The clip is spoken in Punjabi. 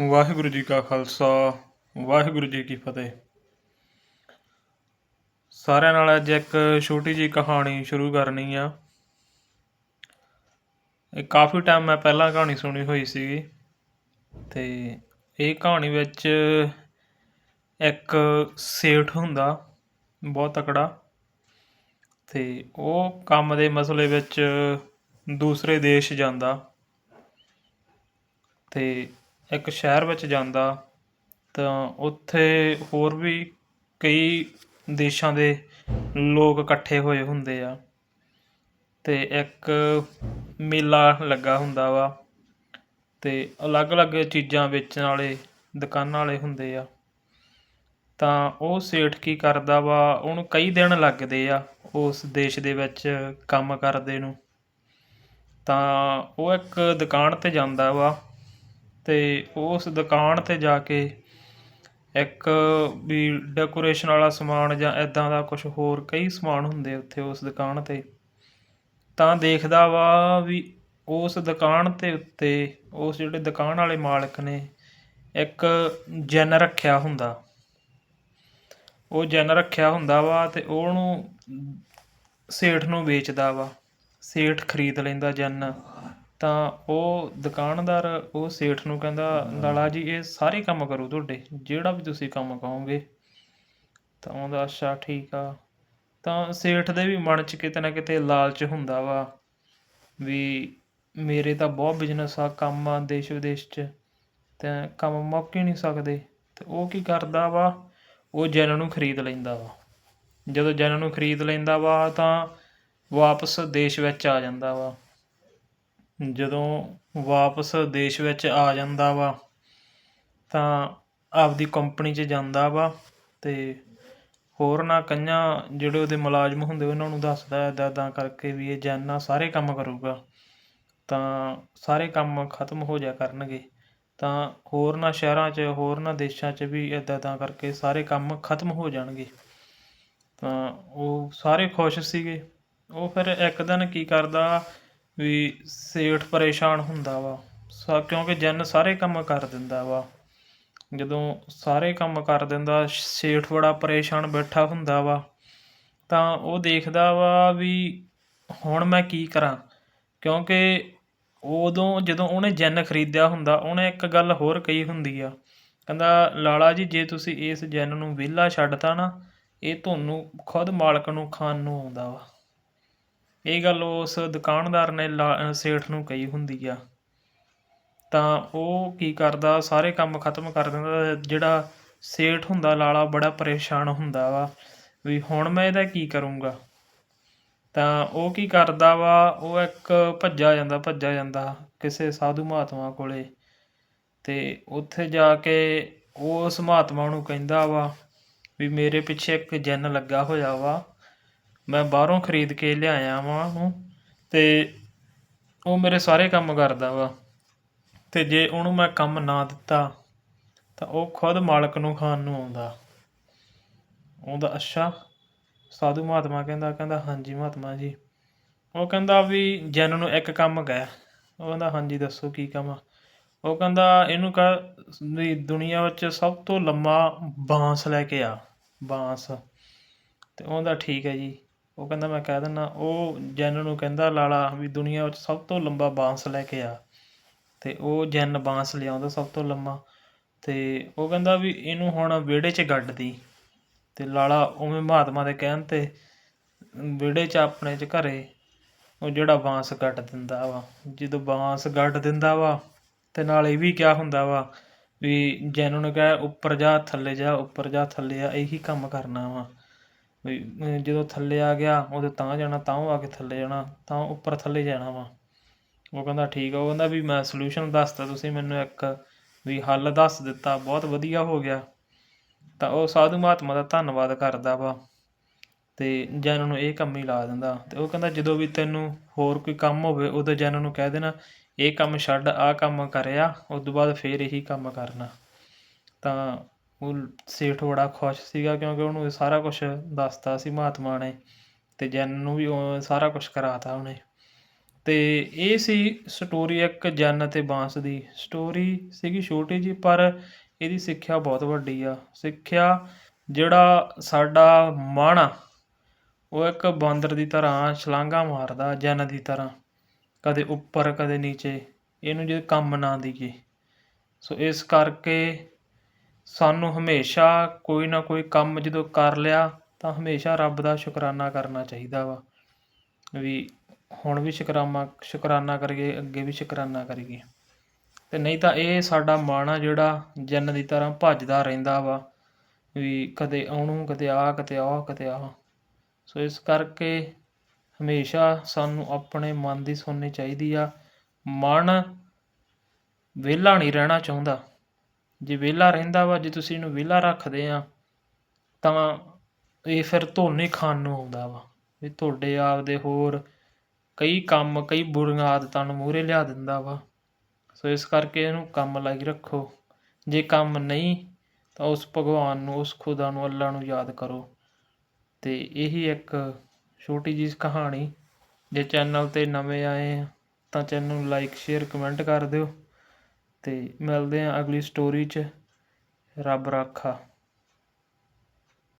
ਵਾਹਿਗੁਰੂ ਜੀ ਕਾ ਖਾਲਸਾ, ਵਾਹਿਗੁਰੂ ਜੀ ਕੀ ਫਤਿਹ। ਸਾਰਿਆਂ ਨਾਲ ਅੱਜ ਇੱਕ ਛੋਟੀ ਜੀ ਕਹਾਣੀ ਸ਼ੁਰੂ ਕਰਨੀ ਆ। ਇਹ ਕਾਫੀ ਟਾਈਮ ਮੈਂ ਪਹਿਲਾਂ ਕਹਾਣੀ ਸੁਣੀ ਹੋਈ ਸੀਗੀ ਤੇ ਇਹ ਕਹਾਣੀ ਵਿੱਚ ਇੱਕ ਸੇਠ ਹੁੰਦਾ, ਬਹੁਤ ਤਕੜਾ ਤੇ ਉਹ ਕੰਮ ਦੇ ਮਸਲੇ ਵਿੱਚ ਦੂਸਰੇ ਦੇਸ਼ ਜਾਂਦਾ ਤੇ ਇੱਕ ਸ਼ਹਿਰ ਵਿੱਚ ਜਾਂਦਾ ਤਾਂ ਉੱਥੇ ਹੋਰ ਵੀ ਕਈ ਦੇਸ਼ਾਂ ਦੇ ਲੋਕ ਇਕੱਠੇ ਹੋਏ ਹੁੰਦੇ ਆ ਅਤੇ ਇੱਕ ਮੇਲਾ ਲੱਗਾ ਹੁੰਦਾ ਵਾ ਅਤੇ ਅਲੱਗ-ਅਲੱਗ ਚੀਜ਼ਾਂ ਵੇਚਣ ਵਾਲੇ ਦੁਕਾਨਾਂ ਵਾਲੇ ਹੁੰਦੇ ਆ। ਤਾਂ ਉਹ ਸੇਠ ਕੀ ਕਰਦਾ ਵਾ, ਉਹਨੂੰ ਕਈ ਦਿਨ ਲੱਗਦੇ ਆ ਉਸ ਦੇਸ਼ ਦੇ ਵਿੱਚ ਕੰਮ ਕਰਦੇ ਨੂੰ। ਤਾਂ ਉਹ ਇੱਕ ਦੁਕਾਨ ਤੇ ਜਾਂਦਾ ਵਾ ਤੇ ਉਸ ਦੁਕਾਨ ਤੇ ਜਾ ਕੇ ਇੱਕ ਵੀ ਡੈਕੋਰੇਸ਼ਨ ਵਾਲਾ ਸਮਾਨ ਜਾਂ ਇੱਦਾਂ ਦਾ ਕੁਛ ਹੋਰ ਕਈ ਸਮਾਨ ਹੁੰਦੇ ਉੱਥੇ ਉਸ ਦੁਕਾਨ ਤੇ। ਤਾਂ ਦੇਖਦਾ ਵਾ ਵੀ ਉਸ ਦੁਕਾਨ ਤੇ ਉੱਤੇ ਉਸ ਜਿਹੜੇ ਦੁਕਾਨ ਵਾਲੇ ਮਾਲਕ ਨੇ ਇੱਕ ਜਿੰਨ ਰੱਖਿਆ ਹੁੰਦਾ। ਉਹ ਜਿੰਨ ਰੱਖਿਆ ਹੁੰਦਾ ਵਾ ਅਤੇ ਉਹਨੂੰ ਸੇਠ ਨੂੰ ਵੇਚਦਾ ਵਾ। ਸੇਠ ਖਰੀਦ ਲੈਂਦਾ ਜਿੰਨ। ਤਾਂ ਉਹ ਦੁਕਾਨਦਾਰ ਉਹ ਸੇਠ ਨੂੰ ਕਹਿੰਦਾ ਲਾਲਾ ਜੀ ਇਹ ਸਾਰੇ ਕੰਮ ਕਰੂ ਤੁਹਾਡੇ। ਜਿਹੜਾ ਵੀ ਤੁਸੀਂ ਕੰਮ ਕਹੋਗੇ ਤਾਂ ਉਹਦਾ ਅੱਛਾ ਠੀਕ ਆ। ਤਾਂ ਸੇਠ ਦੇ ਵੀ ਮਨ 'ਚ ਕਿਤੇ ਨਾ ਕਿਤੇ ਲਾਲਚ ਹੁੰਦਾ ਵਾ ਵੀ ਮੇਰੇ ਤਾਂ ਬਹੁਤ ਬਿਜ਼ਨਸ ਆ ਕੰਮ ਆ ਦੇਸ਼ ਵਿਦੇਸ਼ 'ਚ ਤੇ ਕੰਮ ਮੁੱਕ ਹੀ ਨਹੀਂ ਸਕਦੇ। ਤੇ ਉਹ ਕੀ ਕਰਦਾ ਵਾ? ਉਹ ਜੈਨ ਨੂੰ ਖਰੀਦ ਲੈਂਦਾ ਵਾ। ਜਦੋਂ ਜੈਨ ਨੂੰ ਖਰੀਦ ਲੈਂਦਾ ਵਾ ਤਾਂ ਵਾਪਸ ਦੇਸ਼ ਵਿੱਚ ਆ ਜਾਂਦਾ ਵਾ। ਜਦੋਂ ਵਾਪਸ ਦੇਸ਼ ਵਿੱਚ ਆ ਜਾਂਦਾ ਵਾ, ਤਾਂ ਆਪਦੀ ਕੰਪਨੀ 'ਚ ਜਾਂਦਾ ਵਾ ਅਤੇ ਹੋਰ ਨਾ ਕਈਆਂ ਜਿਹੜੇ ਉਹਦੇ ਮੁਲਾਜ਼ਮ ਹੁੰਦੇ ਉਹਨਾਂ ਨੂੰ ਦੱਸਦਾ ਇੱਦਾਂ ਇੱਦਾਂ ਕਰਕੇ ਵੀ ਇਹ ਜੈਨਾ ਸਾਰੇ ਕੰਮ ਕਰੂਗਾ, ਤਾਂ ਸਾਰੇ ਕੰਮ ਖਤਮ ਹੋ ਜਾ ਕਰਨਗੇ। ਤਾਂ ਹੋਰਨਾਂ ਸ਼ਹਿਰਾਂ 'ਚ ਹੋਰਨਾਂ ਦੇਸ਼ਾਂ 'ਚ ਵੀ ਇੱਦਾਂ ਇੱਦਾਂ ਕਰਕੇ ਸਾਰੇ ਕੰਮ ਖਤਮ ਹੋ ਜਾਣਗੇ। ਤਾਂ ਉਹ ਸਾਰੇ ਖੁਸ਼ ਸੀਗੇ। ਉਹ ਫਿਰ ਇੱਕ ਦਿਨ ਕੀ ਕਰਦਾ ਵੀ ਸੇਠ ਪਰੇਸ਼ਾਨ ਹੁੰਦਾ ਵਾ। ਸਾ, ਕਿਉਂਕਿ ਜਿੰਨ ਸਾਰੇ ਕੰਮ ਕਰ ਦਿੰਦਾ ਵਾ। ਜਦੋਂ ਸਾਰੇ ਕੰਮ ਕਰ ਦਿੰਦਾ, ਸੇਠ ਬੜਾ ਪਰੇਸ਼ਾਨ ਬੈਠਾ ਹੁੰਦਾ ਵਾ। ਤਾਂ ਉਹ ਦੇਖਦਾ ਵਾ ਵੀ ਹੁਣ ਮੈਂ ਕੀ ਕਰਾਂ। ਕਿਉਂਕਿ ਉਦੋਂ ਜਦੋਂ ਉਹਨੇ ਜਿੰਨ ਖਰੀਦਿਆ ਹੁੰਦਾ, ਉਹਨੇ ਇੱਕ ਗੱਲ ਹੋਰ ਕਹੀ ਹੁੰਦੀ ਆ। ਕਹਿੰਦਾ, ਲਾਲਾ ਜੀ, ਜੇ ਤੁਸੀਂ ਇਸ ਜਿੰਨ ਨੂੰ ਵਿਹਲਾ ਛੱਡਤਾ ਨਾ, ਇਹ ਤੁਹਾਨੂੰ ਖੁਦ ਮਾਲਕ ਨੂੰ ਖਾਣ ਨੂੰ ਆਉਂਦਾ ਵਾ। ਇਹ ਗੱਲ ਉਸ ਦੁਕਾਨਦਾਰ ਨੇ ਲਾ ਸੇਠ ਨੂੰ ਕਹੀ ਹੁੰਦੀ ਆ। ਤਾਂ ਉਹ ਕੀ ਕਰਦਾ, ਸਾਰੇ ਕੰਮ ਖਤਮ ਕਰ ਦਿੰਦਾ, ਜਿਹੜਾ ਸੇਠ ਹੁੰਦਾ, ਲਾਲਾ ਬੜਾ ਪਰੇਸ਼ਾਨ ਹੁੰਦਾ ਵਾ, ਵੀ ਹੁਣ ਮੈਂ ਇਹਦਾ ਕੀ ਕਰੂੰਗਾ? ਤਾਂ ਉਹ ਕੀ ਕਰਦਾ ਵਾ, ਉਹ ਇੱਕ ਭੱਜਾ ਜਾਂਦਾ ਭੱਜਾ ਜਾਂਦਾ ਕਿਸੇ ਸਾਧੂ ਮਹਾਤਮਾ ਕੋਲੇ। ਤੇ ਉੱਥੇ ਜਾ ਕੇ ਉਸ ਮਹਾਤਮਾ ਨੂੰ ਕਹਿੰਦਾ ਵਾ ਵੀ ਮੇਰੇ ਪਿੱਛੇ ਇੱਕ ਜਿੰਨ ਲੱਗਾ ਹੋਇਆ ਵਾ ਮੈਂ ਬਾਹਰੋਂ ਖਰੀਦ ਕੇ ਲਿਆਇਆ ਵਾਂ ਉਹਨੂੰ ਅਤੇ ਉਹ ਮੇਰੇ ਸਾਰੇ ਕੰਮ ਕਰਦਾ ਵਾ। ਅਤੇ ਜੇ ਉਹਨੂੰ ਮੈਂ ਕੰਮ ਨਾ ਦਿੱਤਾ, ਤਾਂ ਉਹ ਖੁਦ ਮਾਲਕ ਨੂੰ ਖਾਣ ਨੂੰ ਆਉਂਦਾ। ਉਹਦਾ ਅੱਛਾ ਸਾਧੂ ਮਹਾਤਮਾ ਕਹਿੰਦਾ ਕਹਿੰਦਾ, ਹਾਂਜੀ ਮਹਾਤਮਾ ਜੀ। ਉਹ ਕਹਿੰਦਾ ਵੀ ਜਨ ਨੂੰ ਇੱਕ ਕੰਮ ਕਹਿ। ਉਹ ਕਹਿੰਦਾ, ਹਾਂਜੀ, ਦੱਸੋ ਕੀ ਕੰਮ ਆ? ਉਹ ਕਹਿੰਦਾ, ਇਹਨੂੰ ਕਹ ਵੀ ਦੁਨੀਆ ਵਿੱਚ ਸਭ ਤੋਂ ਲੰਮਾ ਬਾਂਸ ਲੈ ਕੇ ਆ, ਬਾਂਸ। ਤੇ ਉਹਦਾ ਠੀਕ ਹੈ ਜੀ। ਉਹ ਕਹਿੰਦਾ, ਮੈਂ ਕਹਿ ਦਿੰਦਾ, ਉਹ ਜੈਨ ਨੂੰ ਕਹਿੰਦਾ, ਲਾਲਾ, ਵੀ ਦੁਨੀਆ ਵਿੱਚ ਸਭ ਤੋਂ ਲੰਬਾ ਬਾਂਸ ਲੈ ਕੇ ਆ। ਅਤੇ ਉਹ ਜੈਨ ਬਾਂਸ ਲਿਆਉਂਦਾ ਸਭ ਤੋਂ ਲੰਮਾ। ਅਤੇ ਉਹ ਕਹਿੰਦਾ ਵੀ ਇਹਨੂੰ ਹੁਣ ਵਿਹੜੇ 'ਚ ਗੱਡ ਦੀ। ਅਤੇ ਲਾਲਾ ਉਵੇਂ ਮਹਾਤਮਾ ਦੇ ਕਹਿਣ ਤੇ ਵਿਹੜੇ 'ਚ ਆਪਣੇ 'ਚ ਘਰੇ ਉਹ ਜਿਹੜਾ ਬਾਂਸ ਗੱਡ ਦਿੰਦਾ ਵਾ। ਜਦੋਂ ਬਾਂਸ ਗੱਡ ਦਿੰਦਾ ਵਾ ਅਤੇ ਨਾਲ ਇਹ ਵੀ ਕਿਹਾ ਹੁੰਦਾ ਵਾ ਵੀ ਜੈਨ ਨੂੰ ਕਹੇ, ਉੱਪਰ ਜਾ, ਥੱਲੇ ਜਾ, ਉੱਪਰ ਜਾ, ਥੱਲੇ ਆ, ਇਹੀ ਕੰਮ ਕਰਨਾ ਵਾ। ਵੀ ਜਦੋਂ ਥੱਲੇ ਆ ਗਿਆ ਉਦੋਂ ਤਾਂ ਜਾਣਾ, ਤਾਂ ਆ ਕੇ ਥੱਲੇ ਜਾਣਾ, ਤਾਂ ਉੱਪਰ ਥੱਲੇ ਜਾਣਾ ਵਾ। ਉਹ ਕਹਿੰਦਾ ਠੀਕ ਆ, ਉਹ ਕਹਿੰਦਾ ਵੀ ਮੈਂ ਸੋਲੂਸ਼ਨ ਦੱਸਤਾ ਤੁਸੀਂ ਮੈਨੂੰ ਇੱਕ, ਵੀ ਹੱਲ ਦੱਸ ਦਿੱਤਾ, ਬਹੁਤ ਵਧੀਆ ਹੋ ਗਿਆ। ਤਾਂ ਉਹ ਸਾਧੂ ਮਹਾਤਮਾ ਦਾ ਧੰਨਵਾਦ ਕਰਦਾ ਵਾ। ਤੇ ਜਨ ਨੂੰ ਇਹ ਕੰਮ ਹੀ ਲਾ ਦਿੰਦਾ। ਤੇ ਉਹ ਕਹਿੰਦਾ ਜਦੋਂ ਵੀ ਤੈਨੂੰ ਹੋਰ ਕੋਈ ਕੰਮ ਹੋਵੇ, ਉਦੋਂ ਜਨ ਨੂੰ ਕਹਿ ਦੇਣਾ, ਇਹ ਕੰਮ ਛੱਡ, ਆਹ ਕੰਮ ਕਰਿਆ ਉਸ ਤੋਂ ਬਾਅਦ ਫੇਰ ਇਹੀ ਕੰਮ ਕਰਨਾ। ਤਾਂ ਉਹ ਸੇਠ ਬੜਾ ਖੁਸ਼ ਸੀਗਾ ਕਿਉਂਕਿ ਉਹਨੂੰ ਇਹ ਸਾਰਾ ਕੁਛ ਦੱਸਤਾ ਸੀ ਮਹਾਤਮਾ ਨੇ ਅਤੇ ਜੈਨ ਨੂੰ ਵੀ ਉਹ ਸਾਰਾ ਕੁਛ ਕਰਾ ਤਾ ਉਹਨੇ। ਅਤੇ ਇਹ ਸੀ ਸਟੋਰੀ ਇੱਕ ਜੈਨ ਅਤੇ ਬਾਂਸ ਦੀ। ਸਟੋਰੀ ਸੀਗੀ ਛੋਟੀ ਜਿਹੀ ਪਰ ਇਹਦੀ ਸਿੱਖਿਆ ਬਹੁਤ ਵੱਡੀ ਆ। ਸਿੱਖਿਆ ਜਿਹੜਾ ਸਾਡਾ ਮਨ ਆ, ਉਹ ਇੱਕ ਬਾਂਦਰ ਦੀ ਤਰ੍ਹਾਂ ਛਲਾਂਗਾ ਮਾਰਦਾ ਜਨ ਦੀ ਤਰ੍ਹਾਂ, ਕਦੇ ਉੱਪਰ ਕਦੇ ਨੀਚੇ। ਇਹਨੂੰ ਜੇ ਕੰਮ ਨਾ ਦਈਏ ਸੋ ਇਸ ਕਰਕੇ ਸਾਨੂੰ ਹਮੇਸ਼ਾ ਕੋਈ ਨਾ ਕੋਈ ਕੰਮ ਜਦੋਂ ਕਰ ਲਿਆ, ਤਾਂ ਹਮੇਸ਼ਾ ਰੱਬ ਦਾ ਸ਼ੁਕਰਾਨਾ ਕਰਨਾ ਚਾਹੀਦਾ ਵਾ ਵੀ ਹੁਣ ਵੀ ਸ਼ੁਕਰਾਨਾ ਸ਼ੁਕਰਾਨਾ ਕਰੀਏ, ਅੱਗੇ ਵੀ ਸ਼ੁਕਰਾਨਾ ਕਰੀਏ। ਅਤੇ ਨਹੀਂ ਤਾਂ ਇਹ ਸਾਡਾ ਮਨ ਆ ਜਿਹੜਾ ਜੰਨ ਦੀ ਤਰ੍ਹਾਂ ਭੱਜਦਾ ਰਹਿੰਦਾ ਵਾ ਵੀ ਕਦੇ ਆਉਣੂ, ਕਦੇ ਆ ਕਦੇ ਆ ਕਦੇ ਆਹ। ਸੋ ਇਸ ਕਰਕੇ ਹਮੇਸ਼ਾ ਸਾਨੂੰ ਆਪਣੇ ਮਨ ਦੀ ਸੁਣਨੀ ਚਾਹੀਦੀ ਆ। ਮਨ ਵਿਹਲਾ ਨਹੀਂ ਰਹਿਣਾ ਚਾਹੁੰਦਾ। ਜੇ ਵਿਹਲਾ ਰਹਿੰਦਾ ਵਾ, ਜੇ ਤੁਸੀਂ ਇਹਨੂੰ ਵਿਹਲਾ ਰੱਖਦੇ ਆ, ਤਾਂ ਇਹ ਫਿਰ ਧੋਨੇ ਖਾਣ ਨੂੰ ਆਉਂਦਾ ਵਾ। ਵੀ ਤੁਹਾਡੇ ਆਪਦੇ ਹੋਰ ਕਈ ਕੰਮ, ਕਈ ਬੁਰੀਆਂ ਆਦਤਾਂ ਨੂੰ ਮੂਹਰੇ ਲਿਆ ਦਿੰਦਾ ਵਾ। ਸੋ ਇਸ ਕਰਕੇ ਇਹਨੂੰ ਕੰਮ ਲਾਈ ਰੱਖੋ। ਜੇ ਕੰਮ ਨਹੀਂ, ਤਾਂ ਉਸ ਭਗਵਾਨ ਨੂੰ, ਉਸ ਖੁਦਾ ਨੂੰ ਅੱਲਾ ਨੂੰ ਯਾਦ ਕਰੋ। ਤੇ ਇਹੀ ਇੱਕ ਛੋਟੀ ਜਿਹੀ ਕਹਾਣੀ। ਜੇ ਚੈਨਲ ਤੇ ਨਵੇਂ ਆਏ ਆ, ਤਾਂ ਚੈਨਲ ਨੂੰ ਲਾਈਕ ਸ਼ੇਅਰ, ਕਮੈਂਟ ਕਰ ਦਿਓ। ਅਤੇ ਮਿਲਦੇ ਹਾਂ ਅਗਲੀ ਸਟੋਰੀ 'ਚ। ਰੱਬ ਰਾਖਾ।